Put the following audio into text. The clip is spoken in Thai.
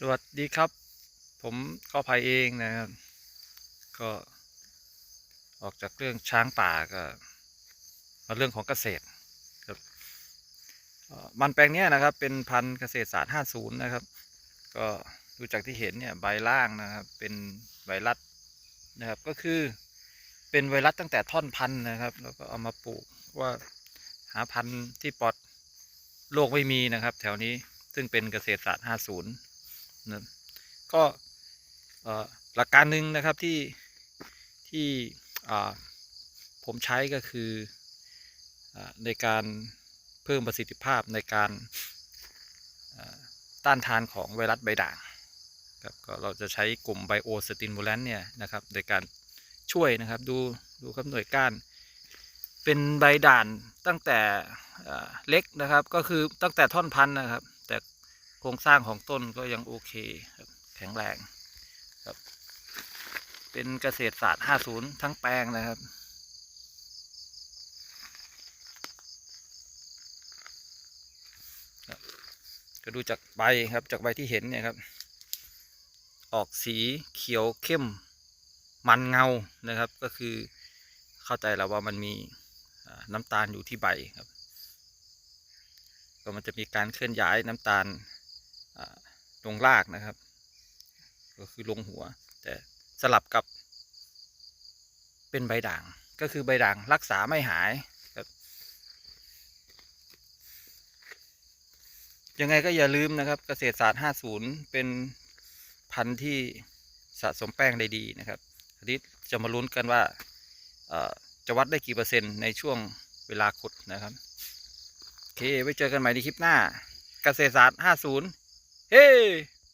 สวัสดีครับ ผมก็ภัยเองนะครับ ก็ออกจากเรื่องช้างป่าก็มาเรื่องของเกษตรครับมันแปลงนี้นะครับ เป็นพันธุ์เกษตรศาสตร์ 50 นะครับ ก็ดูจากที่เห็นเนี่ยใบล่างนะครับ เป็นไวรัสนะครับ ก็คือเป็นไวรัสตั้งแต่ท่อนพันธุ์นะครับ แล้วก็เอามาปลูกว่าหาพันธุ์ที่ปลอดโรคไม่มีนะครับ แถวนี้ซึ่งเป็นเกษตรศาสตร์ 50 นะก็หลักการหนึ่งนะครับที่ที่ผมใช้ก็คืออในการเพิ่มประสิทธิภาพในการต้านทานของไวรัสใบด่างครับก็เราจะใช้กลุ่มไบโอสติมูแลนเนี่ยนะครับในการช่วยนะครับดูดูครับหน่วยก้าน เป็นใบด่านตั้งแต่เล็กนะครับก็คือตั้งแต่ท่อนพันธุ์นะครับ ครงสร้างของต้นก็ยังโอเคครับแข็งแรงครับ เป็นเกษตรศาสตร์ 50 ทั้งแปลงนะครับ ก็ดูจากใบครับจากใบที่เห็นเนี่ยครับ ออกสีเขียวเข้มมันเงานะครับ ก็คือเข้าใจแล้วว่ามันมีน้ำตาลอยู่ที่ใบครับ ก็มันจะมีการเคลื่อนย้ายน้ำตาล ลงรากนะครับ ก็คือลงหัว แต่สลับกับ เป็นใบด่างก็คือใบด่างรักษาไม่หายครับ ยังไงก็อย่าลืมนะครับ เกษตรศาสตร์ 50 เป็นพันธุ์ที่สะสมแป้งได้ดีนะครับทีนี้จะมาลุ้นกันว่าจะวัดได้กี่เปอร์เซ็นต์ในช่วงเวลาขุดนะครับ โอเค ไว้เจอกันใหม่ในคลิปหน้า เกษตรศาสตร์ 50 เฮ้